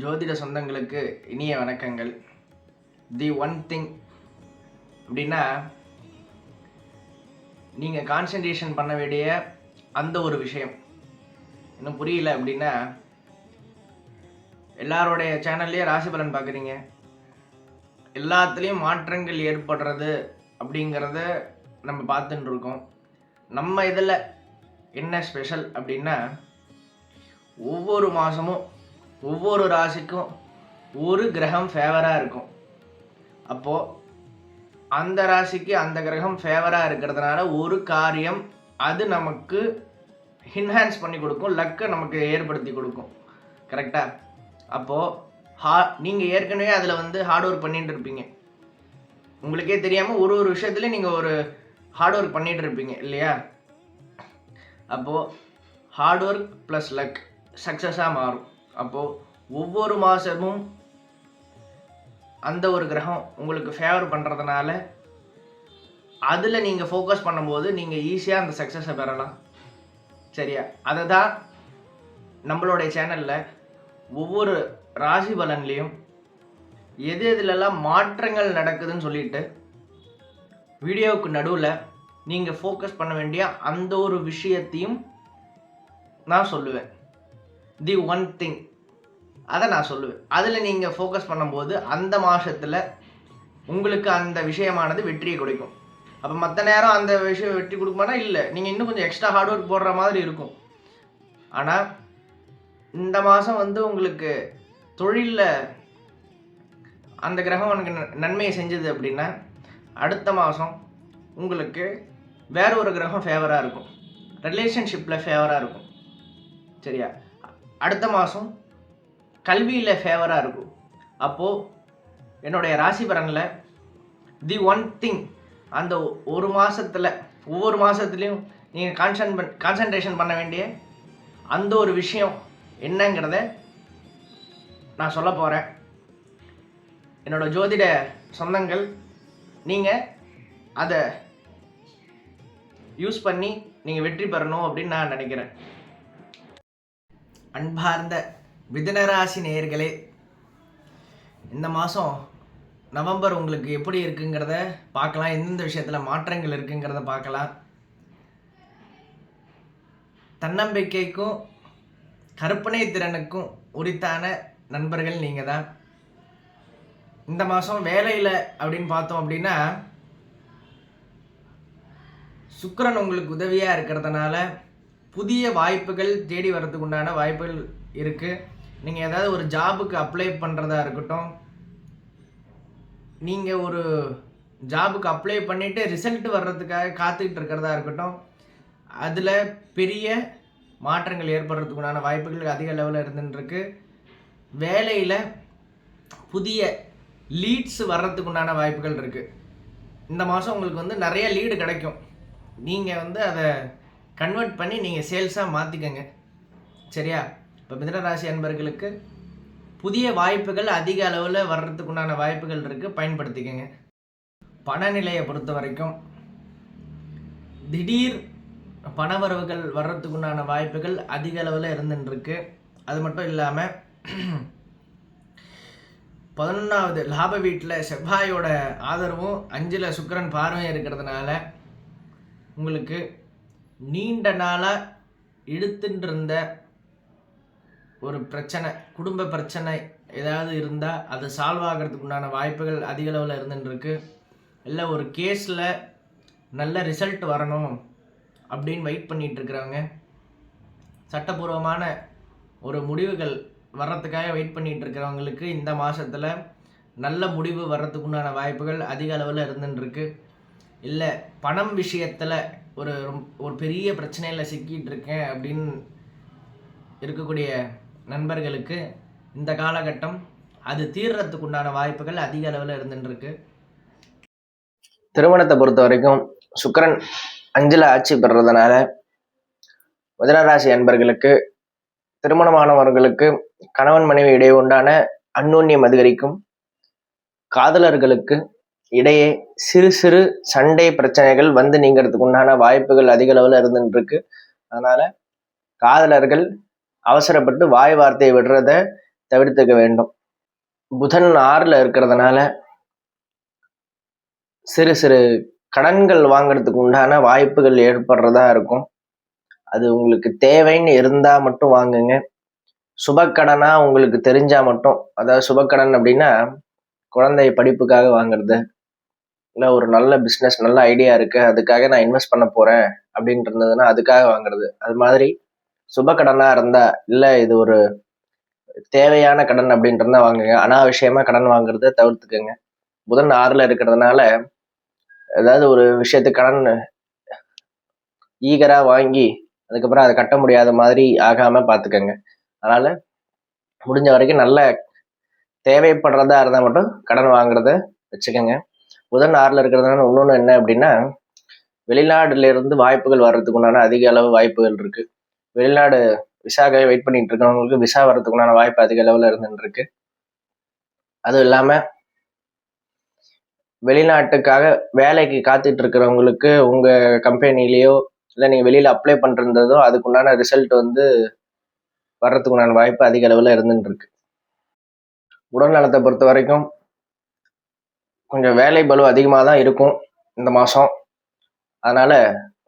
ஜோதிட சொந்தங்களுக்கு இனிய வணக்கங்கள். தி ஒன் திங் அப்படின்னா நீங்கள் கான்சன்ட்ரேஷன் பண்ண வேண்டிய அந்த ஒரு விஷயம். இன்னும் புரியல அப்படின்னா எல்லாரோடைய சேனல்லையும் ராசி பலன் பார்க்குறீங்க. எல்லாத்துலேயும் மாற்றங்கள் ஏற்படுறது அப்படிங்கிறத நம்ம பார்த்துட்டு இருக்கோம். நம்ம இதில் என்ன ஸ்பெஷல் அப்படின்னா ஒவ்வொரு மாதமும் ஒவ்வொரு ராசிக்கும் ஒரு கிரகம் ஃபேவராக இருக்கும். அப்போது அந்த ராசிக்கு அந்த கிரகம் ஃபேவராக இருக்கிறதுனால ஒரு காரியம் அது நமக்கு என்ஹான்ஸ் பண்ணி கொடுக்கும் லக்கை நமக்கு ஏற்படுத்தி கொடுக்கும். கரெக்டாக அப்போது ஹா நீங்கள் ஏற்கனவே அதில் வந்து ஹார்ட் ஒர்க் பண்ணிகிட்டு இருப்பீங்க. உங்களுக்கே தெரியாமல் ஒரு ஒரு விஷயத்துலையும் நீங்கள் ஒரு ஹார்ட் ஒர்க் பண்ணிகிட்டு இருப்பீங்க இல்லையா? அப்போது ஹார்ட் ஒர்க் ப்ளஸ் லக் சக்ஸஸாக மாறும். அப்போது ஒவ்வொரு மாதமும் அந்த ஒரு கிரகம் உங்களுக்கு ஃபேவர் பண்ணுறதுனால அதில் நீங்கள் ஃபோக்கஸ் பண்ணும்போது நீங்கள் ஈஸியாக அந்த சக்ஸஸை பெறலாம். சரியா? அதை தான் நம்மளுடைய சேனலில் ஒவ்வொரு ராசி பலன்லேயும் எது எதுலெல்லாம் மாற்றங்கள் நடக்குதுன்னு சொல்லிட்டு வீடியோவுக்கு நடுவில் நீங்கள் ஃபோக்கஸ் பண்ண வேண்டிய அந்த ஒரு விஷயத்தையும் நான் சொல்லுவேன். The one thing. அதை நான் சொல்லுவேன். அதில் நீங்கள் ஃபோக்கஸ் பண்ணும்போது அந்த மாதத்தில் உங்களுக்கு அந்த விஷயமானது வெற்றியை கொடுக்கும். அப்போ மற்ற நேரம் அந்த விஷயம் வெற்றி கொடுக்குமானா? இல்லை. நீங்கள் இன்னும் கொஞ்சம் எக்ஸ்ட்ரா ஹார்ட் ஒர்க் போடுற மாதிரி இருக்கும். ஆனால் இந்த மாதம் வந்து உங்களுக்கு தொழிலில் அந்த கிரகம் உனக்கு நன்மையை செஞ்சது அப்படின்னா அடுத்த மாதம் உங்களுக்கு வேற ஒரு கிரகம் ஃபேவராக இருக்கும். ரிலேஷன்ஷிப்பில் ஃபேவராக இருக்கும். சரியா? அடுத்த மாதம் கல்வியில் ஃபேவராக இருக்கும். அப்போது என்னுடைய ராசி பலனில் தி ஒன் திங் அந்த ஒரு மாதத்தில் ஒவ்வொரு மாதத்துலேயும் நீங்கள் கான்சன் பண் கான்சன்ட்ரேஷன் பண்ண வேண்டிய அந்த ஒரு விஷயம் என்னங்கிறத நான் சொல்ல போகிறேன் என்னோட ஜோதிட சொந்தங்கள் நீங்கள் அதை யூஸ் பண்ணி நீங்கள் வெற்றி பெறணும் அப்படின்னு நான் நினைக்கிறேன். அன்பார்ந்த மிதனராசி நேயர்களே இந்த மாதம் நவம்பர் உங்களுக்கு எப்படி இருக்குங்கிறத பார்க்கலாம். எந்தெந்த விஷயத்தில் மாற்றங்கள் இருக்குங்கிறத பார்க்கலாம். தன்னம்பிக்கைக்கும் கற்பனை திறனுக்கும் உரித்தான நண்பர்கள் நீங்கள் தான் இந்த மாதம் வேலையில் அப்படின்னு பார்த்தோம் அப்படின்னா சுக்கரன் உங்களுக்கு உதவியாக இருக்கிறதுனால புதிய வாய்ப்புகள் தேடி வர்றதுக்கு உண்டான வாய்ப்புகள் இருக்குது நீங்கள் ஏதாவது ஒரு ஜாபுக்கு அப்ளை பண்ணுறதா இருக்கட்டும் நீங்கள் ஒரு ஜாபுக்கு அப்ளை பண்ணிவிட்டு ரிசல்ட் வர்றதுக்காக காத்துக்கிட்டு இருக்கிறதா இருக்கட்டும் அதில் பெரிய மாற்றங்கள் ஏற்படுறதுக்குண்டான வாய்ப்புகள் அதிக லெவலில் இருந்துருக்கு வேலையில் புதிய லீட்ஸ் வர்றதுக்குண்டான வாய்ப்புகள் இருக்குது இந்த மாதம் உங்களுக்கு வந்து நிறைய லீடு கிடைக்கும். நீங்கள் வந்து அதை கன்வெர்ட் பண்ணி நீங்கள் சேல்ஸாக மாற்றிக்கங்க சரியா? இப்போ மிதனராசி அன்பர்களுக்கு புதிய வாய்ப்புகள் அதிக அளவில் வர்றதுக்குண்டான வாய்ப்புகள் இருக்குது பயன்படுத்திக்கங்க. பணநிலையை பொறுத்த வரைக்கும் திடீர் பணவரவுகள் வர்றதுக்குண்டான வாய்ப்புகள் அதிக அளவில் இருந்துருக்கு அது மட்டும் இல்லாமல் பதினொன்றாவது லாப வீட்டில் செவ்வாயோட ஆதரவும் அஞ்சில் சுக்கரன் பார்வையும் இருக்கிறதுனால உங்களுக்கு நீண்ட நாளாக இழுத்துட்டு இருந்த ஒரு பிரச்சனை குடும்ப பிரச்சனை ஏதாவது இருந்தால் அது சால்வ் ஆகிறதுக்கு உண்டான வாய்ப்புகள் அதிக அளவில் இருந்துருக்கு இல்லை ஒரு கேஸில் நல்ல ரிசல்ட் வரணும் அப்படின்னு வெயிட் பண்ணிகிட்ருக்குறவங்க சட்டபூர்வமான ஒரு முடிவுகள் வர்றதுக்காக வெயிட் பண்ணிகிட்ருக்கிறவங்களுக்கு இந்த மாதத்தில் நல்ல முடிவு வர்றதுக்குண்டான வாய்ப்புகள் அதிக அளவில் இருந்துருக்கு இல்லை பணம் விஷயத்தில் ஒரு ஒரு பெரிய பிரச்சனையில் சிக்கிட்டு இருக்கேன் அப்படின்னு இருக்கக்கூடிய நண்பர்களுக்கு இந்த காலகட்டம் அது தீர்றதுக்கு உண்டான வாய்ப்புகள் அதிக அளவில் இருந்துருக்கு திருமணத்தை பொறுத்த வரைக்கும் சுக்கரன் அஞ்சில் ஆட்சி பெறுறதுனால மிதனராசி அன்பர்களுக்கு திருமணமானவர்களுக்கு கணவன் மனைவி இடையே உண்டான அந்நூன்யம் அதிகரிக்கும். காதலர்களுக்கு இடையே சிறு சிறு சண்டை பிரச்சனைகள் வந்து நீங்கிறதுக்கு உண்டான வாய்ப்புகள் அதிக அளவில் இருந்துட்டு இருக்கு அதனால காதலர்கள் அவசரப்பட்டு வாய் வார்த்தையை விடுறத தவிர்த்துக்க வேண்டும். புதன் ஆறில் இருக்கிறதுனால சிறு சிறு கடன்கள் வாங்கிறதுக்கு உண்டான வாய்ப்புகள் ஏற்படுறதா இருக்கும். அது உங்களுக்கு தேவைன்னு இருந்தால் மட்டும் வாங்குங்க. சுபக்கடனாக உங்களுக்கு தெரிஞ்சால் மட்டும் அதாவது சுபக்கடன் அப்படின்னா குழந்தை படிப்புக்காக வாங்குறது. இல்லை ஒரு நல்ல பிஸ்னஸ் நல்ல ஐடியா இருக்குது அதுக்காக நான் இன்வெஸ்ட் பண்ண போகிறேன் அப்படின்ட்டு இருந்ததுன்னா அதுக்காக வாங்குறது. அது மாதிரி சுப கடனாக இருந்தால் இல்லை இது ஒரு தேவையான கடன் அப்படின்ட்டு இருந்தால் வாங்குங்க. அனாவசியமாக கடன் வாங்குறத தவிர்த்துக்கோங்க. புதன் ஆறில் இருக்கிறதுனால ஏதாவது ஒரு விஷயத்து கடன் ஈகராக வாங்கி அதுக்கப்புறம் அதை கட்ட முடியாத மாதிரி ஆகாமல் பார்த்துக்கோங்க அதனால் முடிஞ்ச வரைக்கும் நல்ல தேவைப்படுறதா இருந்தால் மட்டும் கடன் வாங்குறத வச்சுக்கோங்க. புதன் ஆறில் இருக்கிறதுனால இன்னொன்று என்ன அப்படின்னா வெளிநாடுலேருந்து வாய்ப்புகள் வர்றதுக்கு உண்டான அதிக அளவு வாய்ப்புகள் இருக்குது வெளிநாடு விசாக்காக வெயிட் பண்ணிட்டு இருக்கிறவங்களுக்கு விசா வர்றதுக்கு உண்டான வாய்ப்பு அதிக அளவில் இருந்துட்டு இருக்கு அதுவும் இல்லாமல் வெளிநாட்டுக்காக வேலைக்கு காத்துட்டு இருக்கிறவங்களுக்கு உங்கள் கம்பெனிலேயோ இல்லை நீங்கள் வெளியில் அப்ளை பண்ணுறதோ அதுக்குண்டான ரிசல்ட் வந்து வர்றதுக்குண்டான வாய்ப்பு அதிக அளவில் இருந்துட்டு இருக்கு உடல் நலத்தை பொறுத்த வரைக்கும் கொஞ்சம் வேலை பலு அதிகமாக தான் இருக்கும் இந்த மாதம் அதனால்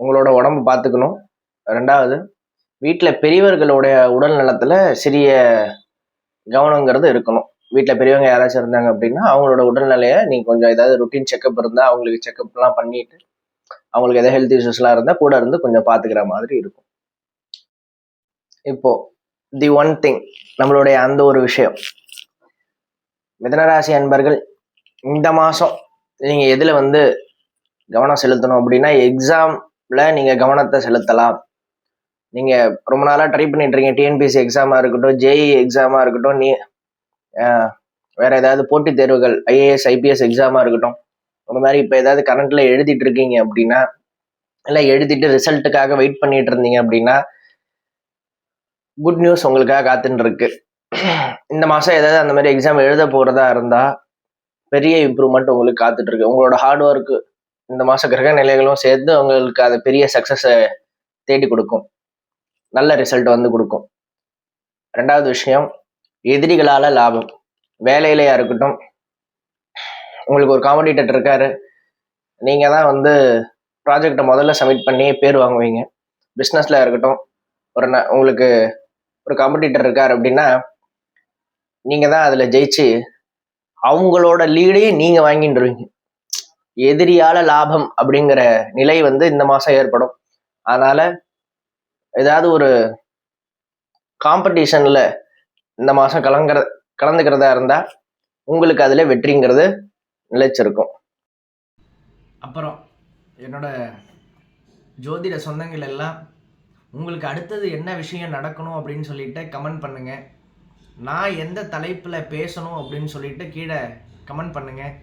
உங்களோட உடம்பு பார்த்துக்கணும் ரெண்டாவது வீட்டில் பெரியவர்களுடைய உடல் நலத்தில் சிறிய கவனங்கிறது இருக்கணும். வீட்டில் பெரியவங்க யாராச்சும் இருந்தாங்க அப்படின்னா அவங்களோட உடல்நிலையை நீங்கள் கொஞ்சம் ஏதாவது ருட்டீன் செக்கப் இருந்தால் அவங்களுக்கு செக்கப்லாம் பண்ணிட்டு அவங்களுக்கு எதாவது ஹெல்த் இஷ்யூஸ்லாம் இருந்தால் கூட இருந்து கொஞ்சம் பார்த்துக்கிற மாதிரி இருக்கும். இப்போ தி ஒன் திங் நம்மளுடைய அந்த ஒரு விஷயம். மிதனராசி அன்பர்கள் இந்த மாதம் நீங்கள் எதில் வந்து கவனம் செலுத்தணும் அப்படின்னா எக்ஸாமில் நீங்கள் கவனத்தை செலுத்தலாம். நீங்கள் ரொம்ப நாளாக ட்ரை பண்ணிட்டு இருக்கீங்க. டிஎன்பிஎஸ்சி எக்ஸாமாக இருக்கட்டும் ஜேஇ எக்ஸாமாக இருக்கட்டும் நீ வேறு ஏதாவது போட்டித் தேர்வுகள் ஐஏஎஸ் ஐபிஎஸ் எக்ஸாமாக இருக்கட்டும் அந்த மாதிரி இப்போ ஏதாவது கரண்ட்டில் எழுதிட்டு இருக்கீங்க அப்படின்னா இல்லை எழுதிட்டு ரிசல்ட்டுக்காக வெயிட் பண்ணிட்டு இருந்தீங்க அப்படின்னா குட் நியூஸ் உங்களுக்காக காத்துட்டு இருக்கு. இந்த மாதம் ஏதாவது அந்த மாதிரி எக்ஸாம் எழுத போகிறதா இருந்தால் பெரிய இம்ப்ரூவ்மெண்ட் உங்களுக்கு காத்துட்டு இருக்கு உங்களோட ஹார்ட் ஒர்க்கு இந்த மாத கிரக நிலைகளும் சேர்த்து உங்களுக்கு அதை பெரிய சக்ஸஸை தேடி கொடுக்கும். நல்ல ரிசல்ட் வந்து கொடுக்கும். ரெண்டாவது விஷயம் எதிரிகளால் லாபம். வேலையிலையா இருக்கட்டும் உங்களுக்கு ஒரு காம்படிட்டர் இருக்காரு. நீங்கள் தான் வந்து ப்ராஜெக்டை முதல்ல சப்மிட் பண்ணி பேர் வாங்குவீங்க. பிஸ்னஸில் இருக்கட்டும் ஒரு ந- உங்களுக்கு ஒரு காம்படிட்டர் இருக்கார் அப்படின்னா நீங்கள் தான் அதில் ஜெயிச்சு அவங்களோட லீடையும் நீங்க வாங்கிட்டுருவீங்க எதிரியால லாபம் அப்படிங்கிற நிலை வந்து இந்த மாசம் ஏற்படும். அதனால ஏதாவது ஒரு காம்படிஷன்ல இந்த மாசம் கலங்குற கலந்துக்கிறதா இருந்தா உங்களுக்கு அதுல வெற்றிங்கிறது நிலைச்சிருக்கும். அப்புறம் என்னோட ஜோதிட சொந்தங்கள் எல்லாம் உங்களுக்கு அடுத்தது என்ன விஷயம் நடக்கணும் அப்படின்னு சொல்லிட்டு கமெண்ட் பண்ணுங்கள் நான் எந்த தலைப்பில் பேசணும் அப்படின்னு சொல்லிட்டு கீழே கமெண்ட் பண்ணுங்க.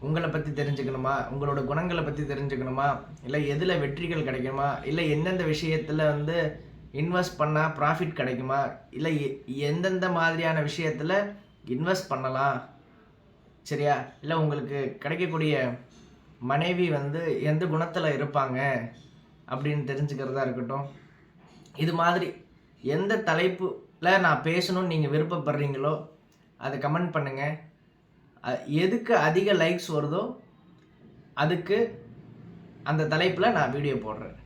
உங்களை பற்றி தெரிஞ்சுக்கணுமா? உங்களோட குணங்களை பற்றி தெரிஞ்சுக்கணுமா? இல்லை எதில் வெற்றிகள் கிடைக்குமா? இல்லை எந்தெந்த விஷயத்தில் வந்து இன்வெஸ்ட் பண்ணால் ப்ராஃபிட் கிடைக்குமா? இல்லை எ- எந்தெந்த மாதிரியான விஷயத்தில் இன்வெஸ்ட் பண்ணலாம்? சரியா? இல்லை உங்களுக்கு கிடைக்கக்கூடிய மனைவி வந்து எந்த குணத்தில் இருப்பாங்க? அப்படின்னு தெரிஞ்சுக்கிறதா இருக்கட்டும். இது மாதிரி எந்த தலைப்பில் நான் பேசணும்னு நீங்கள் விருப்பப்படுறீங்களோ அதை கமெண்ட் பண்ணுங்கள் எதுக்கு அதிக லைக்ஸ் வருதோ அதுக்கு அந்த தலைப்பில் நான் வீடியோ போடுறேன்.